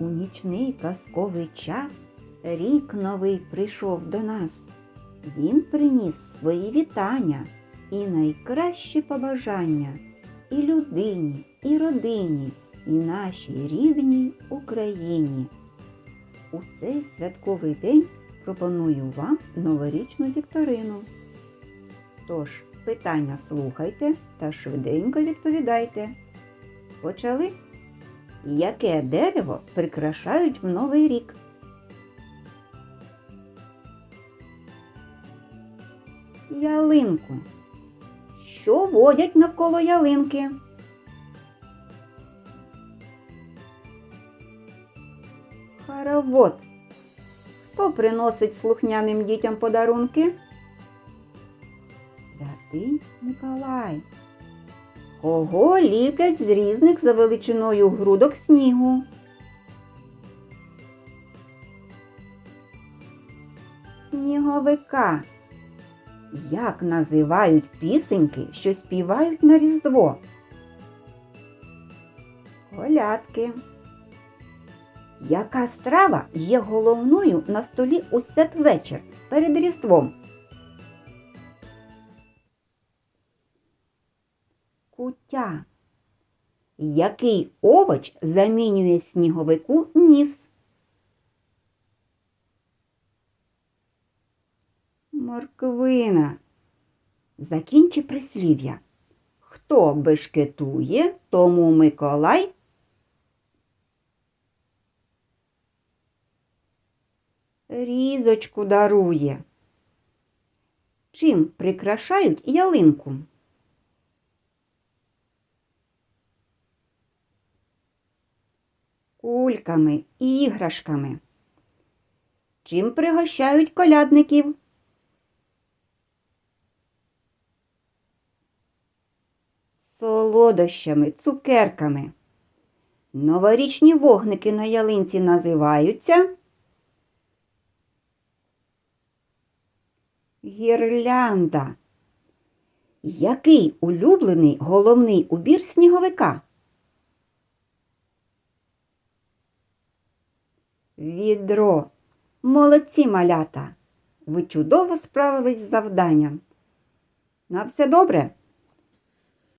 У нічний казковий час рік новий прийшов до нас. Він приніс свої вітання і найкращі побажання і людині, і родині, і нашій рідній Україні. У цей святковий день пропоную вам новорічну вікторину. Тож, питання слухайте та швиденько відповідайте. Почали? Яке дерево прикрашають в Новий рік? Ялинку. Що водять навколо ялинки? Хоровод. Хто приносить слухняним дітям подарунки? Святий Миколай. Кого ліплять з різних за величиною грудок снігу? Сніговика. Як називають пісеньки, що співають на Різдво? Колядки. Яка страва є головною на столі у святвечір перед Різдвом? Куття. Який овоч замінює сніговику ніс? Морквина. Закінчи прислів'я. Хто бешкетує, тому Миколай різочку дарує. Чим прикрашають ялинку? Кульками, іграшками. Чим пригощають колядників? Солодощами, цукерками. Новорічні вогники на ялинці називаються Гірлянда. Який улюблений головний убір сніговика? Відро. Молодці малята. Ви чудово справились з завданням. На все добре.